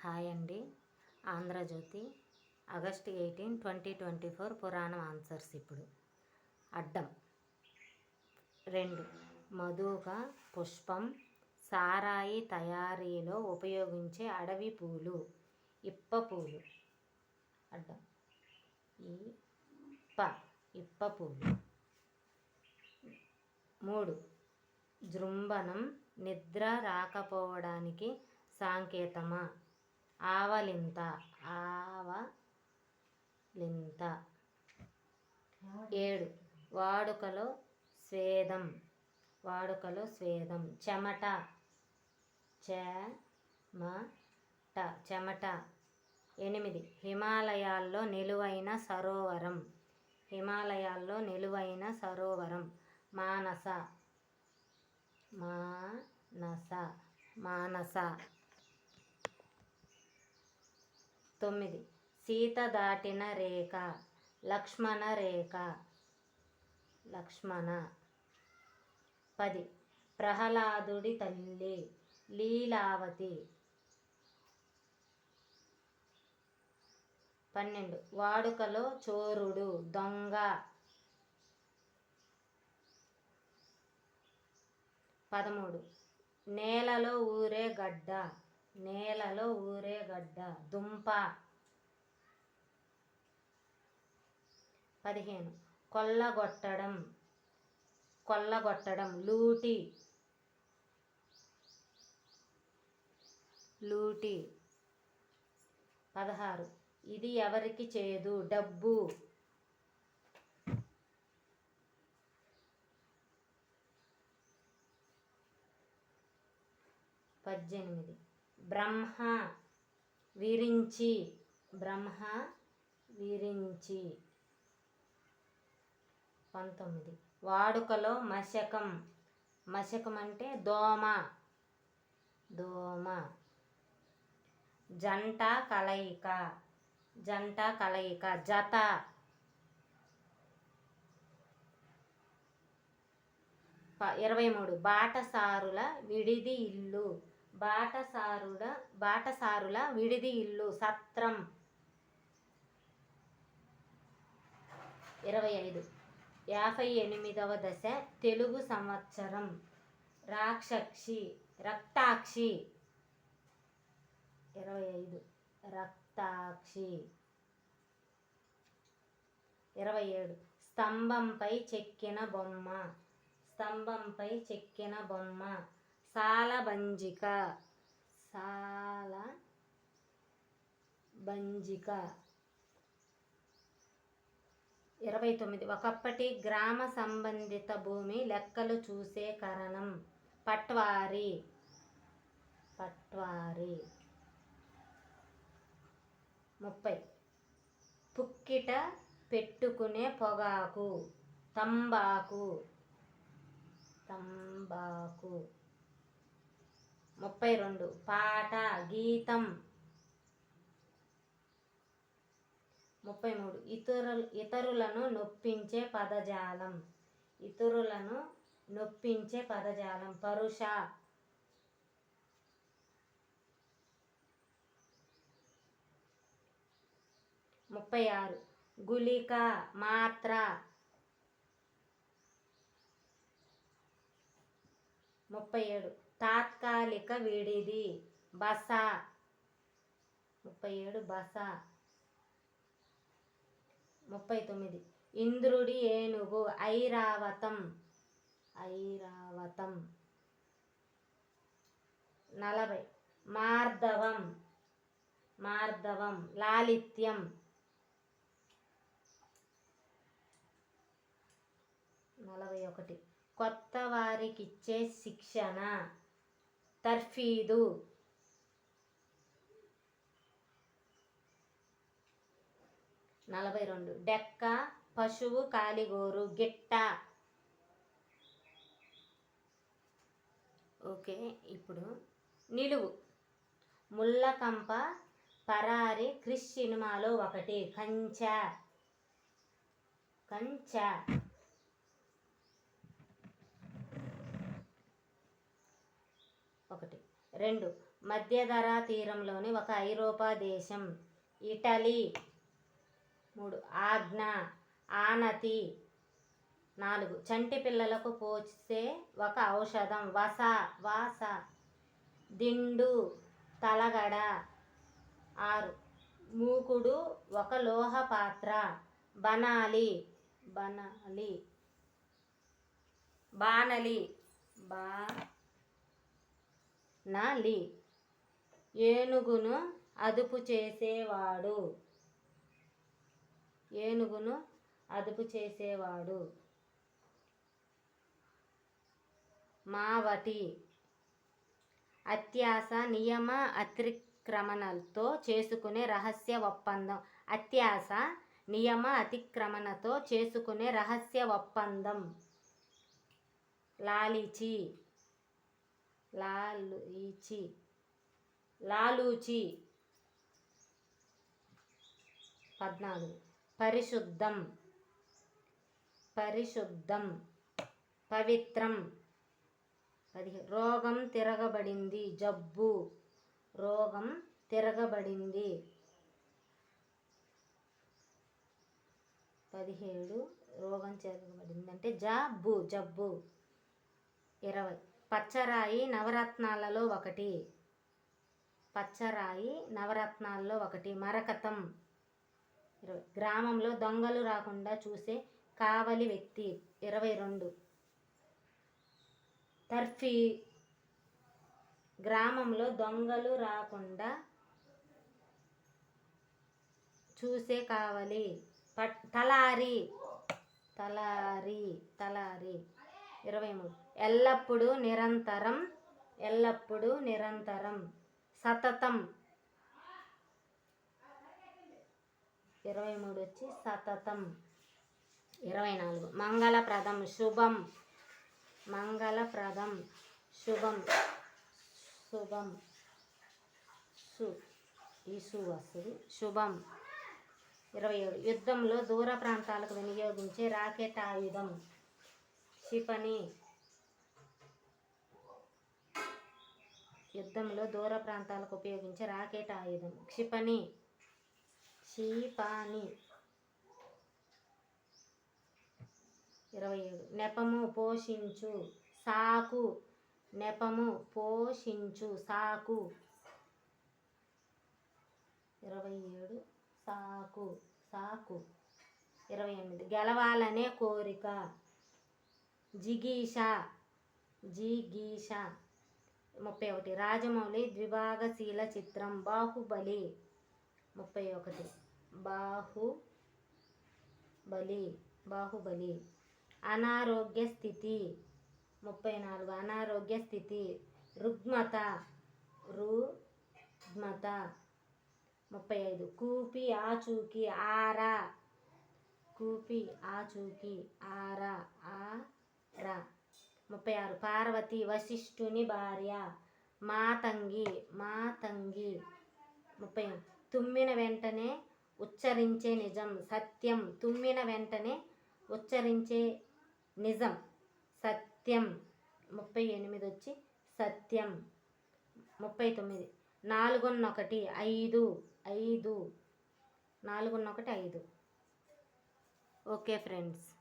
Hi అండి. Andhrajyothi August eighteen twenty twenty four పురాణం answers ఇప్పుడు. అడ్డం. రెండు. మధుక పుష్పం సారాయి తయారీలో ఉపయోగించే అడవి పూలు. ఇప్ప పూలు. అడ్డం. ఇప్ప ఇప్ప పూలు. మూడు. జృంభనం నిద్ర రాకపోవడానికి సాంకేతమా? ఆవలింత ఆవలింత. ఏడు. వాడుకలో స్వేదం వాడుకలో స్వేదం. చెమట చెమట చెమట. ఎనిమిది. హిమాలయాల్లో నిలువైన సరోవరం హిమాలయాల్లో నిలువైన సరోవరం. మానస మానస మానస. తొమ్మిది. సీత దాటిన రేఖ లక్ష్మణ రేఖ లక్ష్మణ. పది. ప్రహ్లాదుడి తల్లి లీలావతి. పన్నెండు. వాడుకలో చోరుడు దొంగ. పదమూడు. నేలలో ఊరే గడ్డ. నేలలో ఊరేగడ్డ దుంప. పదిహేను. కొల్లగొట్టడం. కొల్లగొట్టడం. లూటి. లూటి. పదహారు. ఇది ఎవరికి చేయదు డబ్బు. పద్దెనిమిది. బ్రహ్మ విరించి బ్రహ్మ విరించి. పంతొమ్మిది. వాడుకలో మశకం. మశకం అంటే దోమ. దోమ. జంట కలయిక. జంట కలయిక. జత. ఇరవై మూడు. బాటసారుల విడిది ఇల్లు. బాటసారుల బాటసారుల విడిది ఇల్లు సత్రం. ఇరవై ఐదు. యాభై ఎనిమిదవ దశ తెలుగు సంవత్సరం. రాక్షక్షి రక్తాక్షి. ఇరవై ఐదు. రక్తాక్షి. ఇరవై ఏడు. స్తంభంపై చెక్కిన బొమ్మ. స్తంభంపై చెక్కిన బొమ్మ. సాలబంజిక సాల బంజిక. ఇరవై తొమ్మిది. ఒకప్పటి గ్రామ సంబంధిత భూమి లెక్కలు చూసే కరణం. పట్వారి. పట్వారి. ముప్పై. పుక్కిట పెట్టుకునే పొగాకు. తంబాకు. తంబాకు. ముప్పై రెండు. పాట గీతం. ముప్పై మూడు. ఇతరులు ఇతరులను నొప్పించే పదజాలం. ఇతరులను నొప్పించే పదజాలం. పరుష. ముప్పై ఆరు. గుళిక మాత్ర. ముప్పై ఏడు. తాత్కాలిక విడిది. బస. ముప్పై ఏడు బస. ముప్పై తొమ్మిది ఇంద్రుడి ఏనుగు. ఐరావతం. ఐరావతం. నలభై. మార్ధవం. మార్ధవం. లాలిత్యం. నలభై ఒకటి. కొత్త వారికిచ్చే శిక్షణ. తర్ఫీదు. నలభై రెండు డెక్క పశువు కాలిగోరు గిట్ట. ఓకే ఇప్పుడు నిలువు. ముళ్ళకంప పరారి క్రిష్ సినిమాలో ఒకటి. కంచ. కంచ. ఒకటి. రెండు. మధ్యధరా తీరంలోని ఒక ఐరోపా దేశం. ఇటలీ. మూడు. ఆజ్ఞ. ఆనతి. నాలుగు. చంటి పిల్లలకు పోసే ఒక ఔషధం. వస. వాస. దిండు. తలగడ. ఆరు. మూకుడు. ఒక లోహ పాత్ర. బనాలి. బనాలి. బానలి బానలి ఏనుగును అదుపు చేసేవాడు. ఏనుగును అదుపు చేసేవాడు. మావటి అత్యాస నియమ అతిక్రమణతో చేసుకునే రహస్య ఒప్పందం. అత్యాస నియమ అతిక్రమణతో చేసుకునే రహస్య ఒప్పందం. లాలిచి. లాలుచి లాలూచి. పద్నాలుగు. పరిశుద్ధం. పరిశుద్ధం. పవిత్రం. పదిహేను. రోగం తిరగబడింది. జబ్బు. రోగం తిరగబడింది. పదిహేడు. రోగం తిరగబడింది. అంటే జబ్బు జబ్బు. ఇరవై. పచ్చరాయి నవరత్నాలలో ఒకటి. పచ్చరాయి నవరత్నాల్లో ఒకటి. మరకతం. ఇరవై. గ్రామంలో దొంగలు రాకుండా చూసే కావలి వ్యక్తి. ఇరవై రెండు. తర్ఫీ. గ్రామంలో దొంగలు రాకుండా చూసే కావలి. పట్ తలారి. తలారి. తలారి. ఇరవై మూడు. ఎల్లప్పుడూ నిరంతరం ఎల్లప్పుడూ నిరంతరం. సతతం. ఇరవై మూడు వచ్చి సతతం. ఇరవై నాలుగు మంగళప్రదం. శుభం. మంగళప్రదం. శుభం. శుభం. సు ఈ సు వస్తుంది. శుభం. ఇరవై ఏడు యుద్ధంలో దూర ప్రాంతాలకు వినియోగించే రాకెట్ ఆయుధం. క్షిపణి. యుద్ధంలో దూర ప్రాంతాలకు ఉపయోగించే రాకెట్ ఆయుధం. క్షిపణి. క్షిపాణి. ఇరవై ఏడు. నెపము పోషించు. సాకు. నెపము పోషించు. సాకు. ఇరవై ఏడు. సాకు. సాకు. ఇరవై ఎనిమిది. గెలవాలనే కోరిక. జిగీష. జిగీష. ముప్పై ఒకటి. రాజమౌళి ద్విభాగశీల చిత్రం బాహుబలి. ముప్పై ఒకటి. బాహుబలి బాహుబలి. అనారోగ్య స్థితి. ముప్పై నాలుగు. అనారోగ్య స్థితి. రుగ్మత. రుగ్మత. ముప్పై ఐదు. కూపి ఆచూకి ఆరా. కూపి ఆచూకి ఆరా. ఆరా. ముప్పై ఆరు పార్వతి వశిష్ఠుని భార్య మాతంగి మాతంగి ముప్పై. తుమ్మిన వెంటనే ఉచ్చరించే నిజం సత్యం. తుమ్మిన వెంటనే ఉచ్చరించే నిజం సత్యం. ముప్పై ఎనిమిది వచ్చి సత్యం. ముప్పై తొమ్మిది. నాలుగున్న ఒకటి ఐదు ఐదు. నాలుగున్న ఒకటి ఐదు. Okay friends.